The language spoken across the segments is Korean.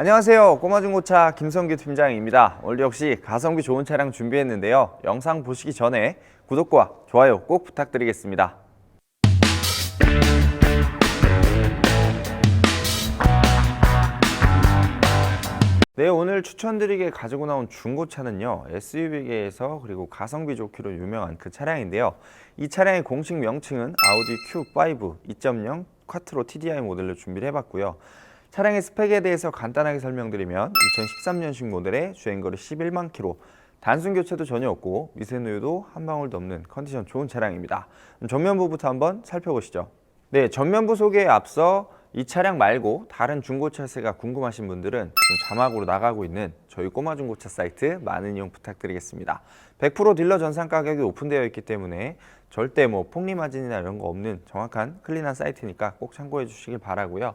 안녕하세요. 꼬마중고차 김성규 팀장입니다. 오늘 역시 가성비 좋은 차량 준비했는데요. 영상 보시기 전에 구독과 좋아요 꼭 부탁드리겠습니다. 네, 오늘 추천드리게 가지고 나온 중고차는요, SUV계에서 그리고 가성비 좋기로 유명한 그 차량인데요. 이 차량의 공식 명칭은 아우디 Q5 2.0 쿼트로 TDI 모델로 준비를 해봤고요. 차량의 스펙에 대해서 간단하게 설명드리면 2013년식 모델의 주행거리 11만 킬로, 단순 교체도 전혀 없고 미세누유도 한 방울도 없는 컨디션 좋은 차량입니다. 전면부부터 한번 살펴보시죠. 네, 전면부 소개에 앞서 이 차량 말고 다른 중고차세가 궁금하신 분들은 자막으로 나가고 있는 저희 꼬마 중고차 사이트 많은 이용 부탁드리겠습니다. 100% 딜러 전산 가격이 오픈되어 있기 때문에 절대 뭐 폭리 마진이나 이런 거 없는 정확한 클린한 사이트니까 꼭 참고해 주시길 바라고요.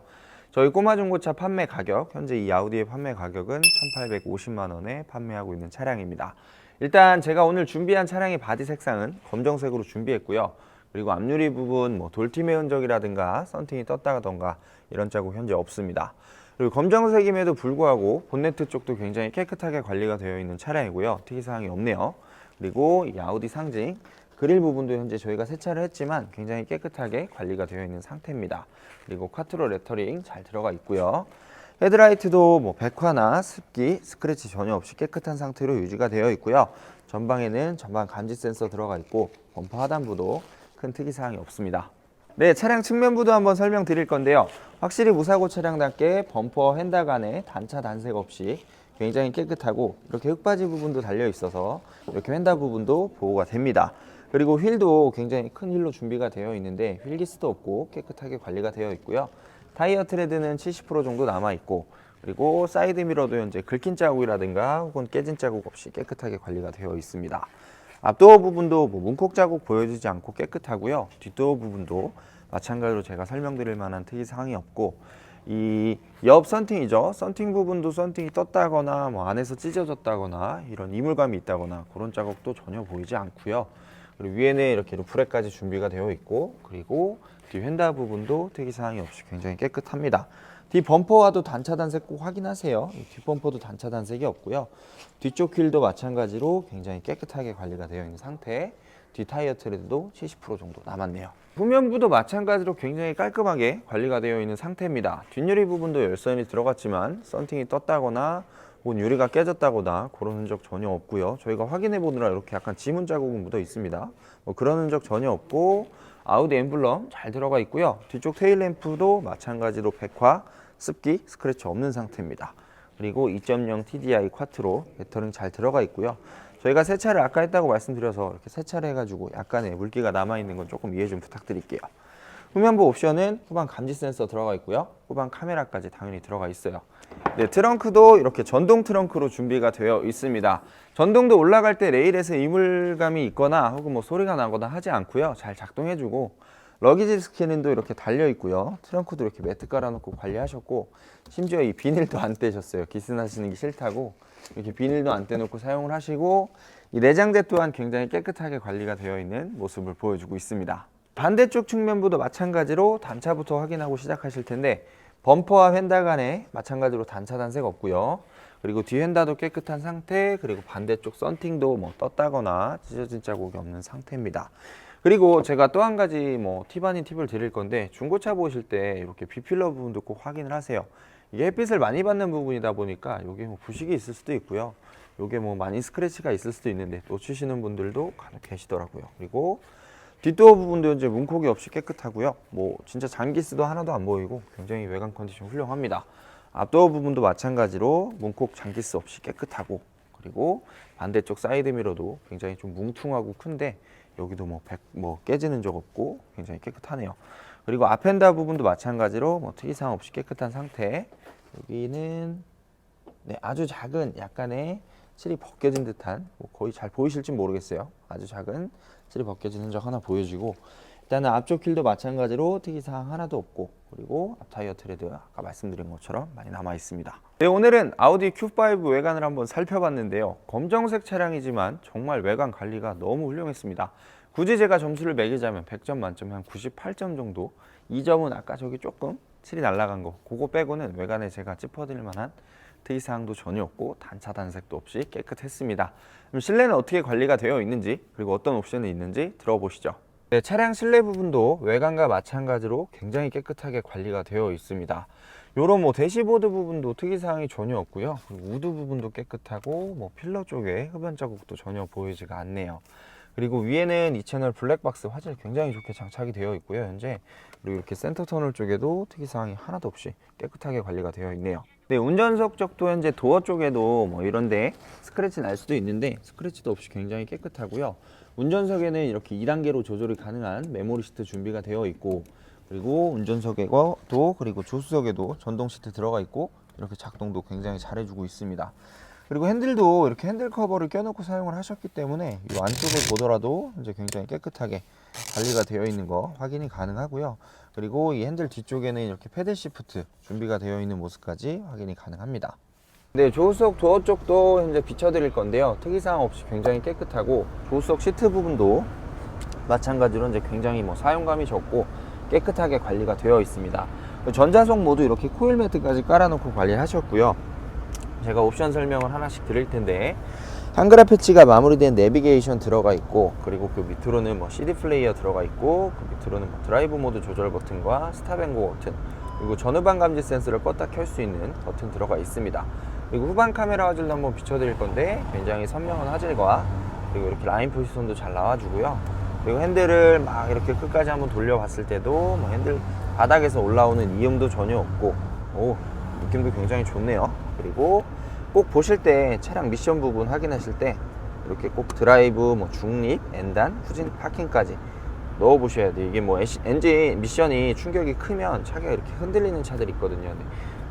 저희 꼬마 중고차 판매 가격 현재 이 아우디의 판매 가격은 1,850만 원에 판매하고 있는 차량입니다. 일단 제가 오늘 준비한 차량의 바디 색상은 검정색으로 준비했고요. 그리고 앞유리 부분 뭐 돌팀의 흔적이라든가 썬팅이 떴다던가 이런 자국 현재 없습니다. 그리고 검정색임에도 불구하고 본네트 쪽도 굉장히 깨끗하게 관리가 되어 있는 차량이고요. 특이사항이 없네요. 그리고 이 아우디 상징 그릴 부분도 현재 저희가 세차를 했지만 굉장히 깨끗하게 관리가 되어 있는 상태입니다. 그리고 쿼트로 레터링 잘 들어가 있고요. 헤드라이트도 뭐 백화나 습기, 스크래치 전혀 없이 깨끗한 상태로 유지가 되어 있고요. 전방에는 전방 감지 센서 들어가 있고 범퍼 하단부도 큰 특이사항이 없습니다. 네, 차량 측면부도 한번 설명드릴 건데요. 확실히 무사고 차량답게 범퍼 핸다 간에 단차 단색 없이 굉장히 깨끗하고 이렇게 흙바지 부분도 달려 있어서 이렇게 휀다 부분도 보호가 됩니다. 그리고 휠도 굉장히 큰 휠로 준비가 되어 있는데 휠기스도 없고 깨끗하게 관리가 되어 있고요. 타이어 트레드는 70% 정도 남아 있고 그리고 사이드 미러도 현재 긁힌 자국이라든가 혹은 깨진 자국 없이 깨끗하게 관리가 되어 있습니다. 앞도어 부분도 뭐 문콕 자국 보여지지 않고 깨끗하고요. 뒷도어 부분도 마찬가지로 제가 설명드릴 만한 특이 사항이 없고 이 옆 썬팅이죠. 썬팅 부분도 썬팅이 떴다거나 뭐 안에서 찢어졌다거나 이런 이물감이 있다거나 그런 자국도 전혀 보이지 않고요. 그리고 위에는 이렇게 루프렉까지 준비가 되어 있고 그리고 뒤 휀다 부분도 특이 사항이 없이 굉장히 깨끗합니다. 뒤 범퍼와도 단차 단색 꼭 확인하세요. 이 뒷범퍼도 단차 단색이 없고요. 뒤쪽 휠도 마찬가지로 굉장히 깨끗하게 관리가 되어 있는 상태. 뒤 타이어 트레드도 70% 정도 남았네요. 후면부도 마찬가지로 굉장히 깔끔하게 관리가 되어 있는 상태입니다. 뒷유리 부분도 열선이 들어갔지만 썬팅이 떴다거나 혹은 유리가 깨졌다거나 그런 흔적 전혀 없고요. 저희가 확인해 보느라 이렇게 약간 지문 자국은 묻어 있습니다. 뭐 그런 흔적 전혀 없고 아우디 엠블럼 잘 들어가 있고요. 뒤쪽 테일 램프도 마찬가지로 백화, 습기, 스크래치 없는 상태입니다. 그리고 2.0 TDI 쿼트로 배터링 잘 들어가 있고요. 저희가 세차를 아까 했다고 말씀드려서 이렇게 세차를 해가지고 약간의 물기가 남아 있는 건 조금 이해 좀 부탁드릴게요. 후면부 옵션은 후방 감지 센서 들어가 있고요. 후방 카메라까지 당연히 들어가 있어요. 네, 트렁크도 이렇게 전동 트렁크로 준비가 되어 있습니다. 전동도 올라갈 때 레일에서 이물감이 있거나 혹은 뭐 소리가 나거나 하지 않고요. 잘 작동해주고 러기지 스캐닝도 이렇게 달려 있고요. 트렁크도 이렇게 매트 깔아놓고 관리하셨고 심지어 이 비닐도 안 떼셨어요. 기스나시는 게 싫다고 이렇게 비닐도 안 떼놓고 사용을 하시고 이 내장재 또한 굉장히 깨끗하게 관리가 되어 있는 모습을 보여주고 있습니다. 반대쪽 측면부도 마찬가지로 단차부터 확인하고 시작하실 텐데 범퍼와 휀다 간에 마찬가지로 단차 단색 없고요. 그리고 뒤 휀다도 깨끗한 상태, 그리고 반대쪽 썬팅도 뭐 떴다거나 찢어진 자국이 없는 상태입니다. 그리고 제가 또 한 가지 뭐 팁 아닌 팁을 드릴 건데 중고차 보실 때 이렇게 비필러 부분도 꼭 확인을 하세요. 이게 햇빛을 많이 받는 부분이다 보니까 여기 뭐 부식이 있을 수도 있고요. 요게 뭐 많이 스크래치가 있을 수도 있는데 놓치시는 분들도 간혹 계시더라고요. 그리고 뒷도어 부분도 이제 문콕이 없이 깨끗하고요. 뭐 진짜 장기스도 하나도 안 보이고 굉장히 외관 컨디션 훌륭합니다. 앞도어 부분도 마찬가지로 문콕 장기스 없이 깨끗하고 그리고 반대쪽 사이드 미러도 굉장히 좀 뭉퉁하고 큰데 여기도 뭐, 백, 뭐 깨지는 적 없고 굉장히 깨끗하네요. 그리고 앞엔다 부분도 마찬가지로 뭐 특이사항 없이 깨끗한 상태. 여기는 네, 아주 작은 약간의 칠이 벗겨진 듯한 뭐 거의 잘 보이실지 모르겠어요. 아주 작은 칠이 벗겨진 흔적 하나 보여지고 일단은 앞쪽 휠도 마찬가지로 특이사항 하나도 없고 그리고 앞타이어 트레드 아까 말씀드린 것처럼 많이 남아 있습니다. 네, 오늘은 아우디 Q5 외관을 한번 살펴봤는데요. 검정색 차량이지만 정말 외관 관리가 너무 훌륭했습니다. 굳이 제가 점수를 매기자면 100점 만점에 한 98점 정도. 이 점은 아까 저기 조금 칠이 날아간 거 그거 빼고는 외관에 제가 짚어드릴 만한 특이사항도 전혀 없고 단차 단색도 없이 깨끗했습니다. 그럼 실내는 어떻게 관리가 되어 있는지 그리고 어떤 옵션이 있는지 들어보시죠. 네, 차량 실내 부분도 외관과 마찬가지로 굉장히 깨끗하게 관리가 되어 있습니다. 요런 뭐 대시보드 부분도 특이사항이 전혀 없고요. 우드 부분도 깨끗하고 뭐 필러 쪽에 흡연 자국도 전혀 보이지가 않네요. 그리고 위에는 이 채널 블랙박스 화질 굉장히 좋게 장착이 되어 있고요. 현재 그리고 이렇게 센터 터널 쪽에도 특이사항이 하나도 없이 깨끗하게 관리가 되어 있네요. 네, 운전석 쪽도 현재 도어 쪽에도 뭐 이런데 스크래치 날 수도 있는데 스크래치도 없이 굉장히 깨끗하고요. 운전석에는 이렇게 2단계로 조절이 가능한 메모리 시트 준비가 되어 있고 그리고 운전석에도 그리고 조수석에도 전동 시트 들어가 있고 이렇게 작동도 굉장히 잘해주고 있습니다. 그리고 핸들도 이렇게 핸들 커버를 껴놓고 사용을 하셨기 때문에 이 안쪽을 보더라도 이제 굉장히 깨끗하게 관리가 되어 있는 거 확인이 가능하고요. 그리고 이 핸들 뒤쪽에는 이렇게 패들 시프트 준비가 되어 있는 모습까지 확인이 가능합니다. 네, 조수석 도어 쪽도 현재 비춰드릴 건데요. 특이사항 없이 굉장히 깨끗하고 조수석 시트 부분도 마찬가지로 이제 굉장히 뭐 사용감이 적고 깨끗하게 관리가 되어 있습니다. 전자석 모두 이렇게 코일 매트까지 깔아놓고 관리하셨고요. 제가 옵션 설명을 하나씩 드릴 텐데 한글화 패치가 마무리된 내비게이션 들어가 있고 그리고 그 밑으로는 뭐 CD 플레이어 들어가 있고 그 밑으로는 뭐 드라이브 모드 조절 버튼과 스탑앤고 버튼 그리고 전후방 감지 센서를 껐다 켤 수 있는 버튼 들어가 있습니다. 그리고 후방 카메라 화질도 한번 비춰드릴 건데 굉장히 선명한 화질과 그리고 이렇게 라인 포지션도 잘 나와주고요. 그리고 핸들을 막 이렇게 끝까지 한번 돌려봤을 때도 뭐 핸들 바닥에서 올라오는 이음도 전혀 없고 오 느낌도 굉장히 좋네요. 그리고 꼭 보실 때 차량 미션 부분 확인하실 때 이렇게 꼭 드라이브, 뭐 중립, 엔단, 후진, 파킹까지 넣어 보셔야 돼요. 이게 뭐 엔진 미션이 충격이 크면 차가 이렇게 흔들리는 차들이 있거든요.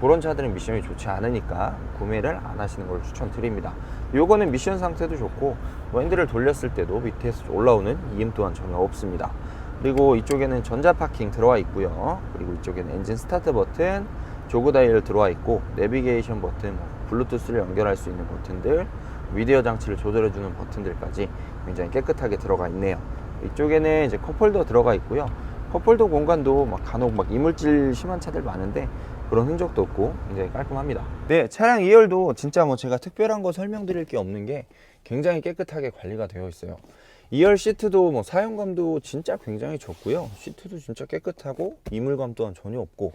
그런 차들은 미션이 좋지 않으니까 구매를 안 하시는 걸 추천드립니다. 요거는 미션 상태도 좋고 뭐 핸들을 돌렸을 때도 밑에서 올라오는 이음 또한 전혀 없습니다. 그리고 이쪽에는 전자 파킹 들어와 있고요. 그리고 이쪽에는 엔진 스타트 버튼, 조그 다이얼 들어와 있고 내비게이션 버튼, 뭐 블루투스를 연결할 수 있는 버튼들, 미디어 장치를 조절해주는 버튼들까지 굉장히 깨끗하게 들어가 있네요. 이쪽에는 이제 컵홀더 들어가 있고요. 컵홀더 공간도 막 간혹 막 이물질 심한 차들 많은데 그런 흔적도 없고 굉장히 깔끔합니다. 네, 차량 2열도 진짜 뭐 제가 특별한 거 설명드릴 게 없는 게 굉장히 깨끗하게 관리가 되어 있어요. 2열 시트도 뭐 사용감도 진짜 굉장히 좋고요. 시트도 진짜 깨끗하고 이물감 또한 전혀 없고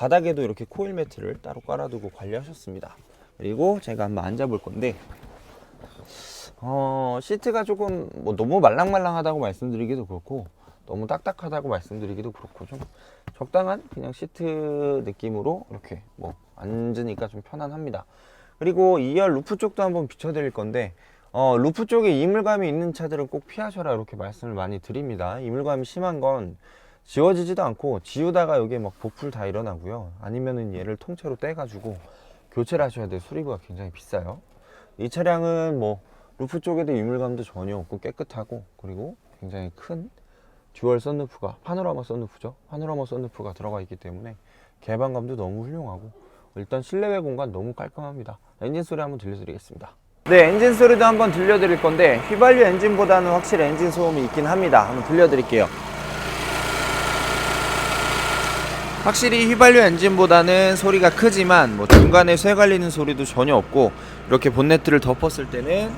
바닥에도 이렇게 코일 매트를 따로 깔아두고 관리하셨습니다. 그리고 제가 한번 앉아볼 건데 어, 시트가 조금 뭐 너무 말랑말랑하다고 말씀드리기도 그렇고 너무 딱딱하다고 말씀드리기도 그렇고 좀 적당한 그냥 시트 느낌으로 이렇게 뭐 앉으니까 좀 편안합니다. 그리고 2열 루프 쪽도 한번 비춰드릴 건데 어, 루프 쪽에 이물감이 있는 차들은 꼭 피하셔라 이렇게 말씀을 많이 드립니다. 이물감이 심한 건 지워지지도 않고 지우다가 여기에 막 복풀 다 일어나고요. 아니면은 얘를 통째로 떼가지고 교체를 하셔야 돼요. 수리비가 굉장히 비싸요. 이 차량은 뭐 루프 쪽에도 이물감도 전혀 없고 깨끗하고 그리고 굉장히 큰 듀얼 썬루프가 파노라마 썬루프죠. 파노라마 썬루프가 들어가 있기 때문에 개방감도 너무 훌륭하고 일단 실내외 공간 너무 깔끔합니다. 엔진 소리 한번 들려드리겠습니다. 네, 엔진 소리도 한번 들려드릴 건데 휘발유 엔진보다는 확실히 엔진 소음이 있긴 합니다. 한번 들려드릴게요. 확실히 휘발유 엔진보다는 소리가 크지만 뭐 중간에 쇠 갈리는 소리도 전혀 없고 이렇게 본네트를 덮었을 때는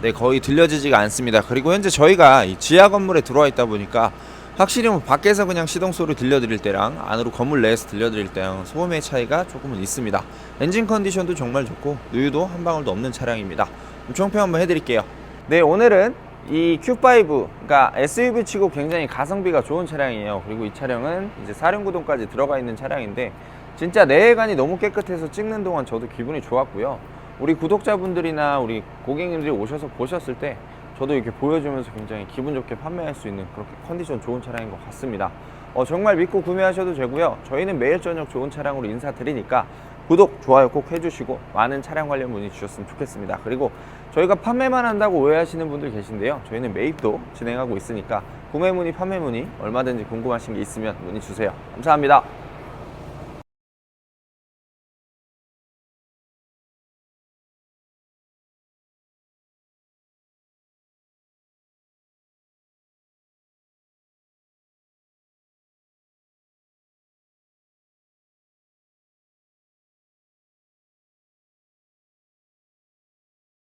네 거의 들려지지가 않습니다. 그리고 현재 저희가 이 지하 건물에 들어와 있다 보니까 확실히 뭐 밖에서 그냥 시동 소리 들려드릴 때랑 안으로 건물 내에서 들려드릴 때랑 소음의 차이가 조금은 있습니다. 엔진 컨디션도 정말 좋고 누유도 한 방울도 없는 차량입니다. 총평 한번 해드릴게요. 네 오늘은 이 Q5 그러니까 SUV 치고 굉장히 가성비가 좋은 차량이에요. 그리고 이 차량은 이제 사륜구동까지 들어가 있는 차량인데 진짜 내외관이 너무 깨끗해서 찍는 동안 저도 기분이 좋았고요. 우리 구독자분들이나 우리 고객님들이 오셔서 보셨을 때 저도 이렇게 보여주면서 굉장히 기분 좋게 판매할 수 있는 그렇게 컨디션 좋은 차량인 것 같습니다. 어, 정말 믿고 구매하셔도 되고요. 저희는 매일 저녁 좋은 차량으로 인사드리니까 구독, 좋아요 꼭 해주시고 많은 차량 관련 문의 주셨으면 좋겠습니다. 그리고 저희가 판매만 한다고 오해하시는 분들 계신데요. 저희는 매입도 진행하고 있으니까 구매 문의, 판매 문의 얼마든지 궁금하신 게 있으면 문의 주세요. 감사합니다.